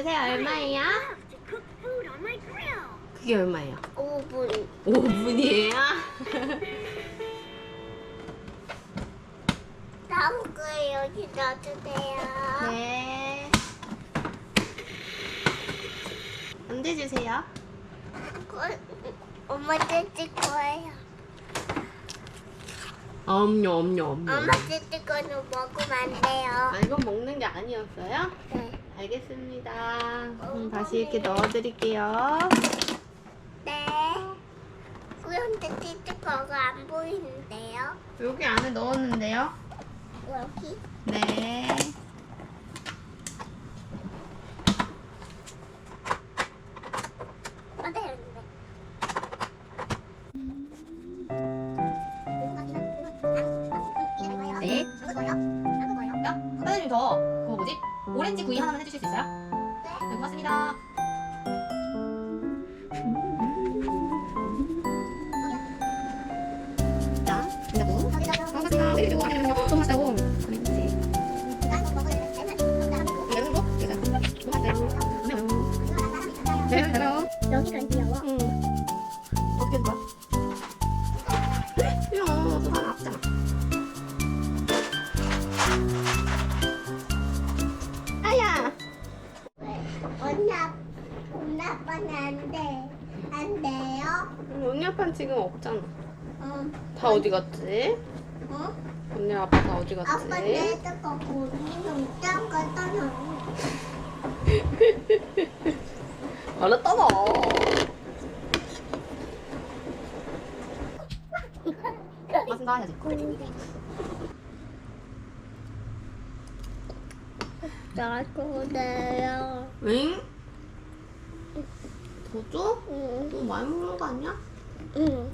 요. 주세요 얼마예요? 그게 얼마예요? 5분. 5분이에요? 다음 거에 여기 넣어주세요. 네. 언제 주세요? 그, 엄마 뜯을 거예요. 엄녀 엄녀 엄녀. 엄마 뜯을 거는 먹으면 안 돼요. 아 이건 먹는 게 아니었어요? 네. 알겠습니다. 그럼 다시 이렇게 넣어드릴게요. 네. 그런데 뜯을 거가 안 보이는데요. 여기 안에 넣었는데요. 여기. 네. 오렌지 구이 하나만 해주실 수 있어요? 네, 고맙습니다. 여기가 귀여 응. 다 어디 갔지? 어? 언니 아빠 다 어디 갔지? 아빠 내가 거 보니는 짱 갖다 놨 알았다 너. 맞습니다 해야지. 나거래요. 응? 더 줘? 응. 너무 많이 먹는 거 아니야? 응.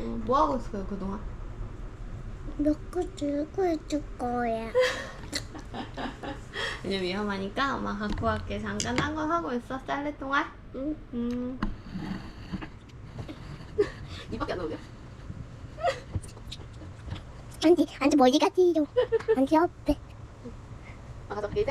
응. 뭐 하고 있어요 그동안? 몇거 들고 해줄 거야. 이제 위험하니까 엄마 갖고 갈게. 잠깐 딴 거 하고 있어 쌀레 동안. 응. 음. 이밖에 안 나오냐? 안지, 안지 머리 같지요. 안지 옆에. 아 가져갈게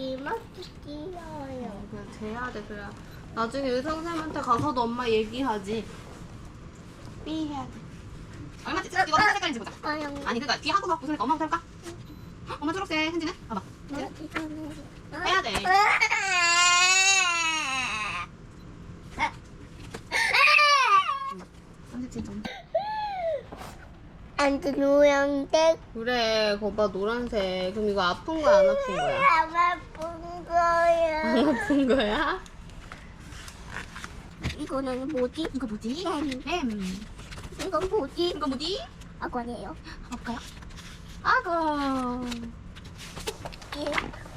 이모도 귀여워요. 그냥 재야 돼 그래. 나중에 선생님한테 가서도 엄마 얘기하지. 삐 해야 돼. 얼마 찍 이거 무슨 색깔인지 보자. 아영. 아니 그니까 뒤 하고 막 무슨 색깔 엄마 부터 해볼까? 헉, 엄마 초록색 현지는? 봐봐. 해야 돼. 현지 진짜. 안지 노란색. 그래 거봐 노란색. 그럼 이거 아픈 거야 안 아픈 거야? 안 아픈 거야. 안 아픈 거야? 이거는 뭐지? 이거 뭐지? 뱀. 뱀. 이건 뭐지? 이거 뭐지? 악어네요. 볼까요? 아고.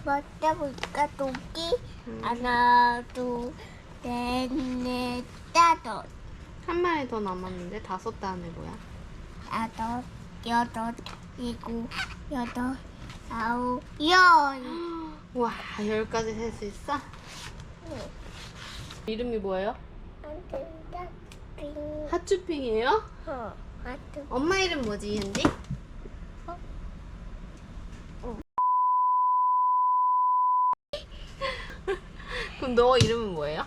맞다 보니까 토끼 하나 둘 셋 넷 다섯 한 마리 더 남았는데 다섯 단에 뭐야? 다섯, 여덟, 일곱, 여덟, 아홉, 열. 와 열까지 셀 수 있어? 이름이 뭐예요? 빙. 하츄핑이에요? 어, 하트. 엄마 이름 뭐지 현지? 그럼 너 이름은 뭐예요?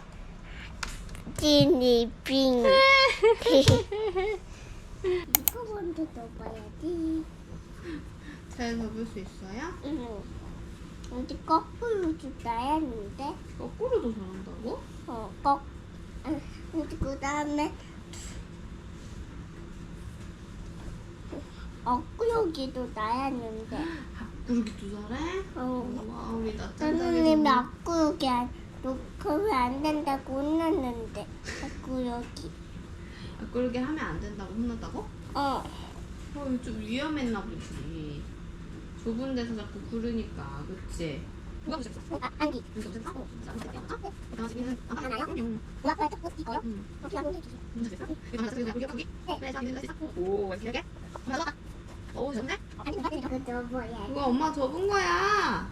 지니빙. 먼저 넣어봐야지. 잘 접을 수 있어요? 응. 근데 거꾸로 줄까야 하는데? 거꾸로도 잘한다고? 어, 거. 응. 그 다음에 엇구르기도 나야 하는데. 구르기도 잘해? 어. 와 우리 선생님이 자기 엇구르기 안, 놓으면 안 된다고 혼났는데. 엇구르기. 구르기 하면 안 된다고 혼났다고? 어. 어, 좀 위험했나 보지. 좁은 데서 자꾸 구르니까, 그치? 안기. 엄마 접은 거야.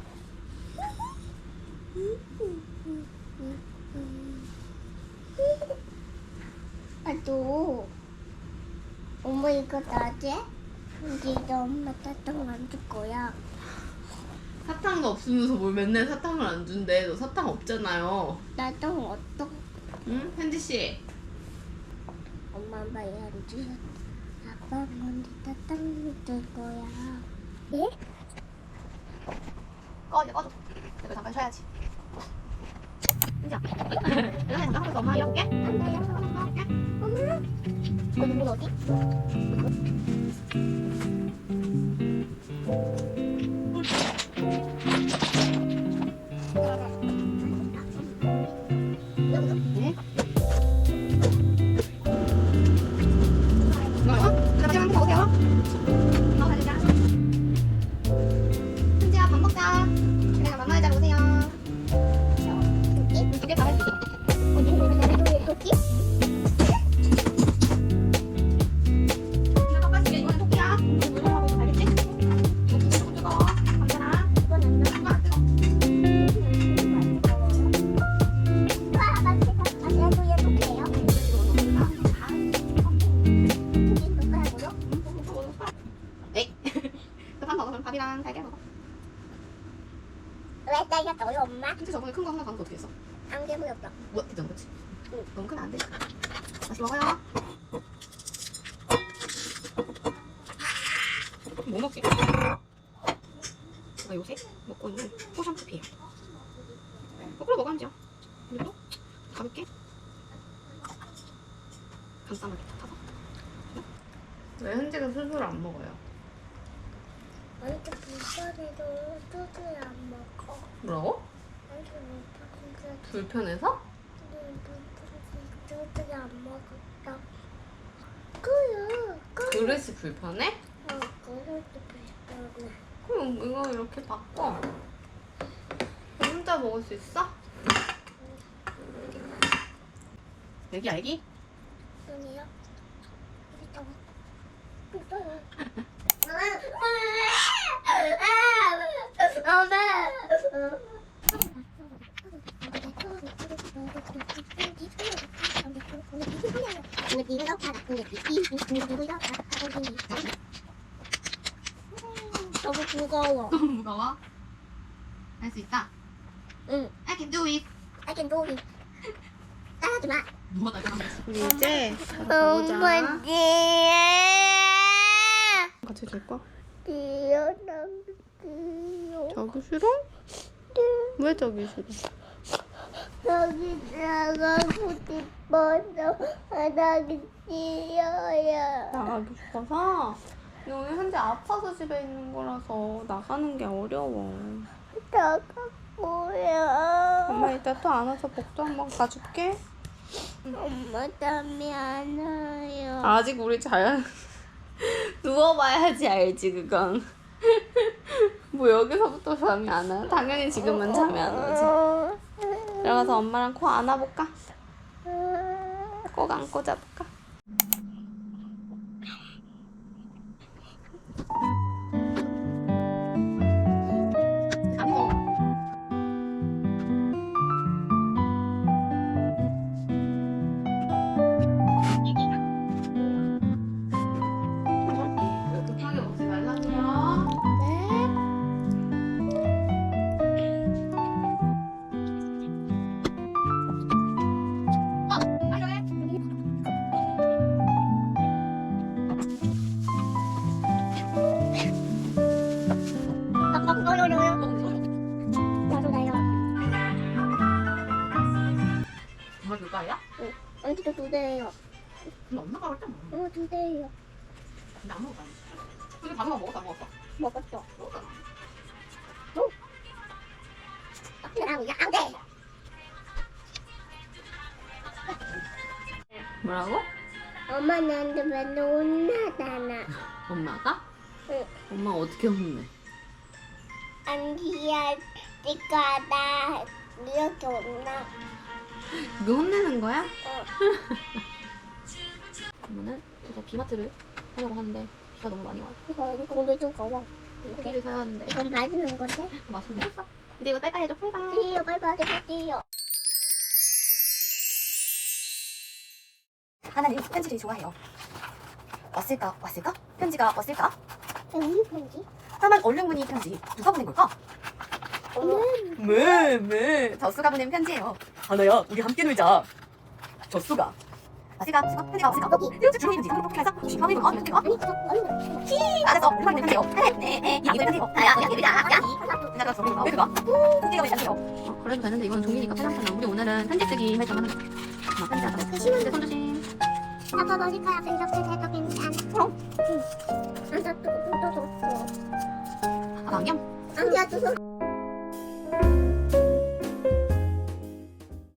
아, 너. 엄마 이거 나지? 근데 너 엄마 따뜻한 안줄 거야. 사탕도 없으면서 뭘 맨날 사탕을 안 준대. 너 사탕 없잖아요. 나도 어떡 응? 현지 씨. 엄마 봐야지. 아빠 먼저 따뜻한 줄 거야. 예? 꺼, 이제 꺼줘. 내가 잠깐 쉬어야지. 현지야. 내가 잠깐 하면서 엄마 일어볼게. 안 돼요. 어, 어디? 네. 먹으세요. 엄마 가자. 현지야 밥 먹자. 만만히 잘 오세요. 누구 어디? 토끼? 돼요. 그리고 가볍게 간단하게 타서. 왜 현지가 스스로 안 먹어요? 완전 불편해도 소주를 안 먹어. 뭐라고? 완전 불편해. 불편해서? 소주를 안 먹었다. 그래. 그릇이 불편해? 어, 그래도 불편해. 그럼 이거 이렇게 바꿔. 혼자 먹을 수 있어? 애기 알기? 아니요. 여기. 너무 무거워. 너무 무거워? 할 수 있다. 응. I can do it. I can do it. 따라하지 마. 우리 이제 엄마지. 같이 줄까? 뛰어나. 뛰어. 저기 싫어? 왜 저기 싫어? 여기 나가고 싶어서 바닥에 뛰어요. 나가기 싶어서? 근데 오늘 현재 아파서 집에 있는 거라서 나가는 게 어려워. 나가고요. 엄마 이따 또 안아서 복도 한번 가줄게. 엄마 땀이 안 와요. 아직 우리 잘 누워봐야지 알지 그건. 뭐 여기서부터 잠이 안 와? 당연히 지금은 잠이 안 오지. 들어가서 엄마랑 코 안아볼까? 꼭 안고 자볼까? 두 대예요. 근데 엄마가 할때 어, 두 대예요. 근데 안 먹었다. 근데 방금 먹었어 안 먹었어? 먹었어. 먹었잖아. 그럼 양대. 뭐라고? 엄마 나한테 맨날 혼나잖아. 엄마가? 응. 엄마 어떻게 혼내? 안기야, 니가 나 이렇게 혼나. 그게 혼내는 거야? 어. 엄마는 이제 비마트를 하려고 하는데 비가 너무 많이 와요. 이거 이거 좀 거워. 고기를 사야 하는데 이건 맛있는 건데? 맛있네. 근데 이거 빨리 해줘. 빨리. 띠요, 빨리 빨리 띠요. 하나는 편지를 좋아해요. 왔을까? 왔을까? 편지가 왔을까? 여기 편지? 하만 얼른 편지 누가 보낸 걸까? 오늘 매, 매. 젖수가 보낸 편지예요. 하나야, 우리 함께 놀자. 젖수가. 왔을까? 수가? 편지가 왔을까? 여기. 이렇게 주문이 편지. 한번 해서. 어, 편지가? 아니, 저, 아니, 히, 알았어. 누가 보낸 편지요? 네, 네, 네. 이 편지요. 하나야, 우리 함께 놀자. 야, 이. 나가 저리 왜 그가? 편지가 왜? 어, 그래도 되는데 이건 종이니까 편하잖아. 우리 오늘은 편지 쓰기 활동 하는. 엄마 편지 하자. 조심해. 손 조심. 아빠 머리카락 이렇게 돼도 괜찮아. 그럼. 응. 안 닿고 또 줬어. 아, 안경? 두 손.